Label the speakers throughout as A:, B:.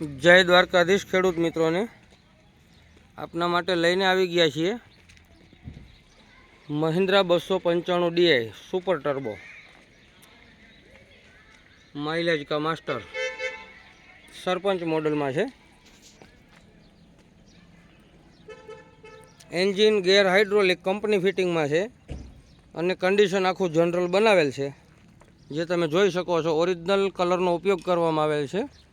A: જય દ્વારકાધીશ ખેડૂત મિત્રોને. આપના માટે લઈને આવી ગયા છીએ મહિન્દ્રા બસો પંચાણું ડીઆઈ સુપર ટર્બો. માઇલેજ કા માસ્ટર. સરપંચ મોડલમાં છે. એન્જિન ગેર હાઇડ્રોલિક કંપની ફિટિંગમાં છે અને કન્ડિશન આખું જનરલ બનાવેલ છે. જે તમે જોઈ શકો છો, ઓરિજિનલ કલરનો ઉપયોગ કરવામાં આવેલ છે.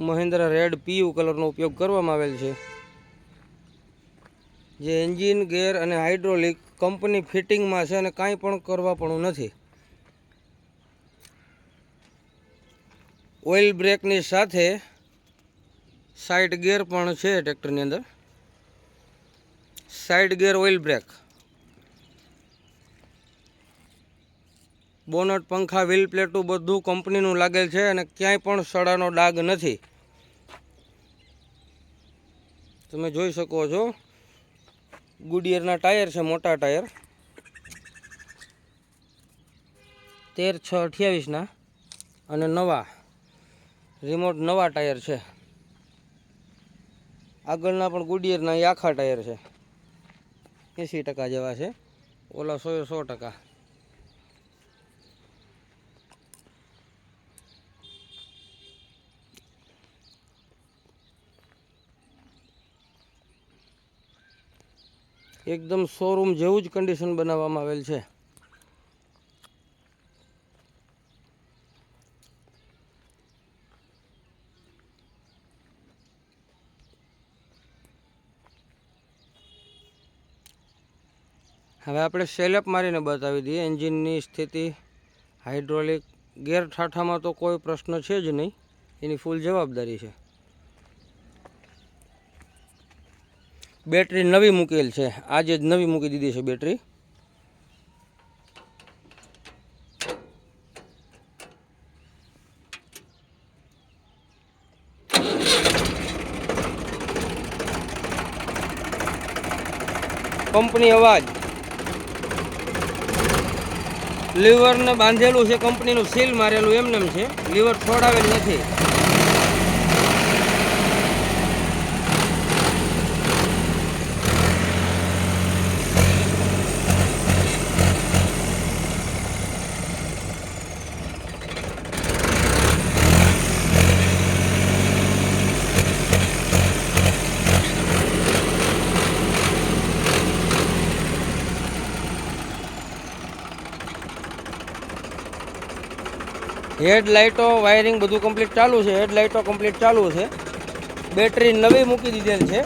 A: મહિન્દ્રા રેડ પીયુ કલરનો ઉપયોગ કરવામાં આવેલ છે. જે એન્જિન, ગેર અને હાઇડ્રોલિક કંપની ફિટિંગમાં છે અને કાંઈ પણ કરવા પણ નથી. ઓઇલ બ્રેકની સાથે સાઇડ ગેર પણ છે ટ્રેક્ટરની અંદર. Side gear oil brake. Bonnet, પંખા, વ્હીલ પ્લેટું બધું કંપનીનું લાગેલ છે અને ક્યાંય પણ સડાનો ડાઘ નથી. તમે જોઈ શકો છો. ગુડિયરના ટાયર છે, મોટા ટાયર. તેર છ અઠ્યાવીસના અને નવા. રિમોટ નવા ટાયર છે. આગળના પણ ગુડિયરના એ આખા ટાયર છે. એંસી ટકા જેવા છે. ઓલા સો સો ટકા. એકદમ શોરૂમ જેવું જ કન્ડિશન બનાવવામાં આવેલ છે. હવે આપણે સેલઅપ મારીને બતાવી દઈએ. એન્જિનની સ્થિતિ હાઇડ્રોલિક ગેરઠાઠામાં તો કોઈ પ્રશ્ન છે જ નહીં. એની ફૂલ જવાબદારી છે. બેટરી નવી મૂકેલ છે. આજે જ નવી મૂકી દીધી છે બેટરી. કંપની અવાજ. લીવરને બાંધેલું છે કંપનીનું સીલ મારેલું એમનેમ છે. લીવર છોડાવેલ નથી. હેડ લાઇટો વાયરિંગ બધું કમ્પ્લીટ ચાલુ છે. હેડ લાઇટો કમ્પ્લીટ ચાલુ છે. બેટરી નવી મૂકી દીધેલ છે.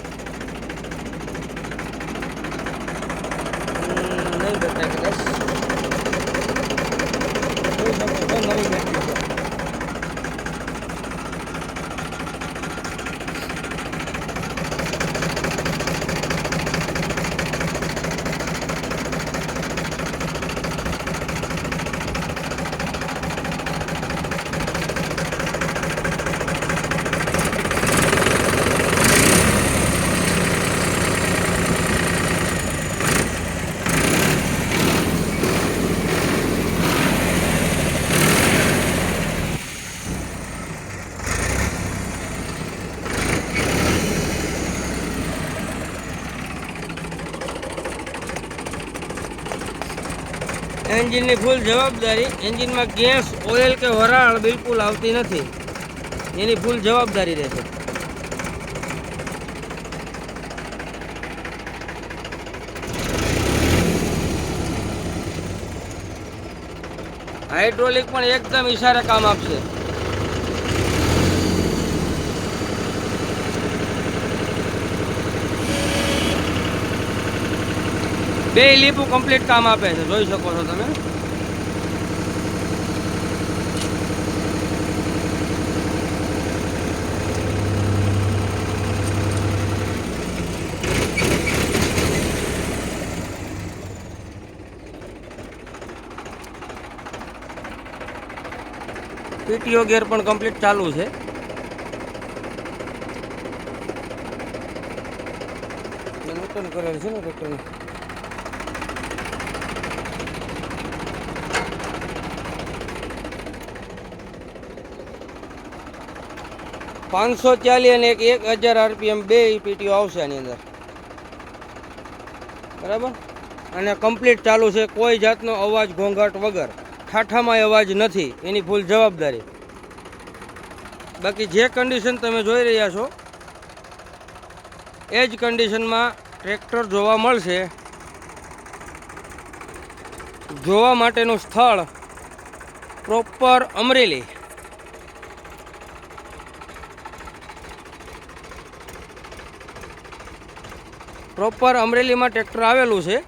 A: નહીં છો, નવી બેટરી. એન્જિનની ફૂલ જવાબદારી. એન્જિનમાં ગેસ, ઓઇલ કે વરાળ બિલકુલ આવતી નથી. એની ફૂલ જવાબદારી રહેશે. હાઇડ્રોલિક પણ એકદમ ઇશારે કામ આપશે. બે લીપું કમ્પ્લીટ કામ આપે છે, જોઈ શકો છો તમે. પીટીઓ ગેર પણ કમ્પ્લીટ ચાલુ છે. કરેલ છે ને ટ્રેક્ટરનું પાંચસો ચાલીસ અને એક એક હજાર આરપીએમ બે પીટીઓ આવશે આની અંદર. બરાબર? અને કમ્પ્લીટ ચાલુ છે કોઈ જાતનો અવાજ ઘોંઘાટ વગર. ઠાઠામાં અવાજ નથી, એની ફૂલ જવાબદારી. બાકી જે કન્ડિશન તમે જોઈ રહ્યા છો, એ જ કન્ડિશનમાં ટ્રેક્ટર જોવા મળશે. જોવા માટેનું સ્થળ પ્રોપર અમરેલી. પ્રોપર અમરેલીમાં ટ્રેક્ટર આવેલું છે.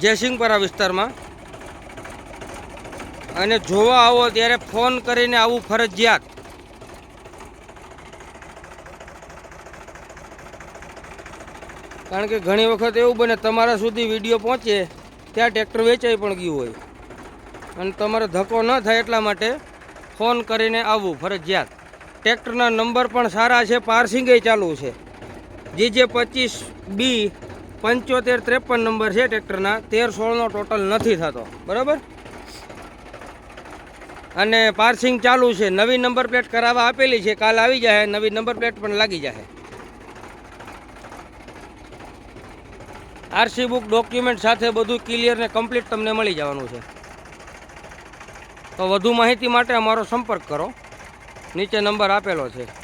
A: જયસિંહપરા વિસ્તારમાં. અને જોવા આવો ત્યારે ફોન કરીને આવું ફરજિયાત. કારણ કે ઘણી વખત એવું બને, તમારા સુધી વીડિયો પહોંચે, ત્યાં ટ્રેક્ટર વેચાઈ પણ ગયું હોય. અને તમારે ધક્કો ન થાય એટલા માટે ફોન કરીને આવવું ફરજિયાત. ટ્રેક્ટરના નંબર પણ સારા છે પાર્સિંગે ચાલુ છે. જે પચીસ બી પંચોતેર ત્રેપન નંબર છે ટ્રેક્ટરના, તેર સોળનો ટોટલ નથી થતો. બરાબર? અને પાર્સિંગ ચાલુ છે. નવી નંબર પ્લેટ કરાવવા આપેલી છે. કાલ આવી જાય નવી નંબર પ્લેટ પણ લાગી જાય આરસી બુક ડોક્યુમેન્ટ સાથે બધું ક્લિયર ને કમ્પ્લીટ તમને મળી જવાનું છે. તો વધુ માહિતી માટે અમારો સંપર્ક કરો. નીચે નંબર આપેલો છે.